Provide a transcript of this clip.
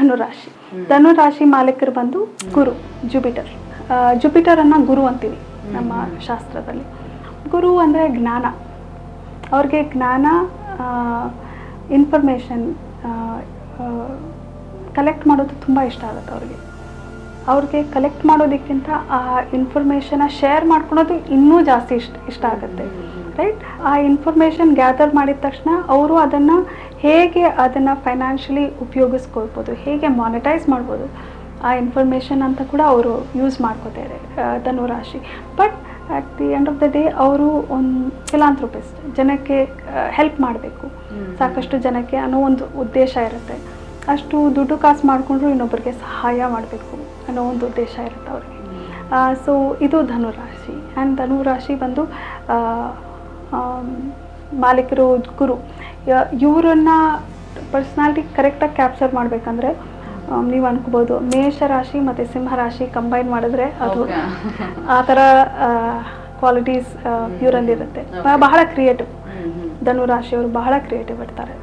ಧನುರಾಶಿ. ಧನುರಾಶಿ ಮಾಲೀಕರು ಬಂದು ಗುರು, Jupiter. Jupiter ಅನ್ನ ಗುರು ಅಂತೀವಿ ನಮ್ಮ ಶಾಸ್ತ್ರದಲ್ಲಿ. ಗುರು ಅಂದರೆ ಜ್ಞಾನ. ಅವ್ರಿಗೆ ಜ್ಞಾನ ಇನ್ಫಾರ್ಮೇಷನ್ ಕಲೆಕ್ಟ್ ಮಾಡೋದು ತುಂಬ ಇಷ್ಟ ಆಗುತ್ತೆ ಅವ್ರಿಗೆ. ಅವ್ರಿಗೆ ಕಲೆಕ್ಟ್ ಮಾಡೋದಕ್ಕಿಂತ ಆ ಇನ್ಫಾರ್ಮೇಷನ ಶೇರ್ ಮಾಡ್ಕೊಳೋದು ಇನ್ನೂ ಜಾಸ್ತಿ ಇಷ್ಟ ಇಷ್ಟ ಆಗುತ್ತೆ. ರೈಟ್ ಆ ಇನ್ಫಾರ್ಮೇಷನ್ ಗ್ಯಾದರ್ ಮಾಡಿದ ತಕ್ಷಣ ಅವರು ಅದನ್ನು ಹೇಗೆ ಅದನ್ನು ಫೈನಾನ್ಷಿಯಲಿ ಉಪಯೋಗಿಸ್ಕೊಳ್ಬೋದು ಹೇಗೆ ಮಾನಿಟೈಸ್ ಮಾಡ್ಬೋದು ಆ ಇನ್ಫಾರ್ಮೇಷನ್ ಅಂತ ಕೂಡ ಅವರು ಯೂಸ್ ಮಾಡ್ಕೋತಾರೆ ಧನುರಾಶಿ. But at the end of the day ಅವರು ಒಂದು ಫಿಲಾಂಥ್ರೋಪಿಸ್ಟ್ ಜನಕ್ಕೆ ಹೆಲ್ಪ್ ಮಾಡಬೇಕು. ಸಾಕಷ್ಟು ಜನಕ್ಕೆ ಅನ್ನೋ ಒಂದು ಉದ್ದೇಶ ಇರುತ್ತೆ. ಅಷ್ಟು ದುಡ್ಡು ಕಾಸು ಮಾಡಿಕೊಂಡ್ರು ಇನ್ನೊಬ್ಬರಿಗೆ ಸಹಾಯ ಮಾಡಬೇಕು ಅನ್ನೋ ಒಂದು ಉದ್ದೇಶ ಇರುತ್ತೆ ಅವ್ರಿಗೆ. ಸೊ ಇದು ಧನುರಾಶಿ. ಆ್ಯಂಡ್ ಧನುರಾಶಿ ಬಂದು ಮಾಲೀಕರು ಗುರು ಇವರನ್ನ ಪರ್ಸ್ನಾಲಿಟಿ ಕರೆಕ್ಟಾಗಿ ಕ್ಯಾಪ್ಚರ್ ಮಾಡಬೇಕಂದ್ರೆ ನೀವು ಅನ್ಕೋಬೋದು ಮೇಷ ರಾಶಿ ಮತ್ತು ಸಿಂಹ ರಾಶಿ ಕಂಬೈನ್ ಮಾಡಿದ್ರೆ ಅದು. ಆ ಥರ ಕ್ವಾಲಿಟೀಸ್ ಇವರಲ್ಲಿರುತ್ತೆ ಬಹಳ ಕ್ರಿಯೇಟಿವ್ ಧನುರಾಶಿಯವರು ಬಹಳ ಕ್ರಿಯೇಟಿವ್ ಇರ್ತಾರೆ.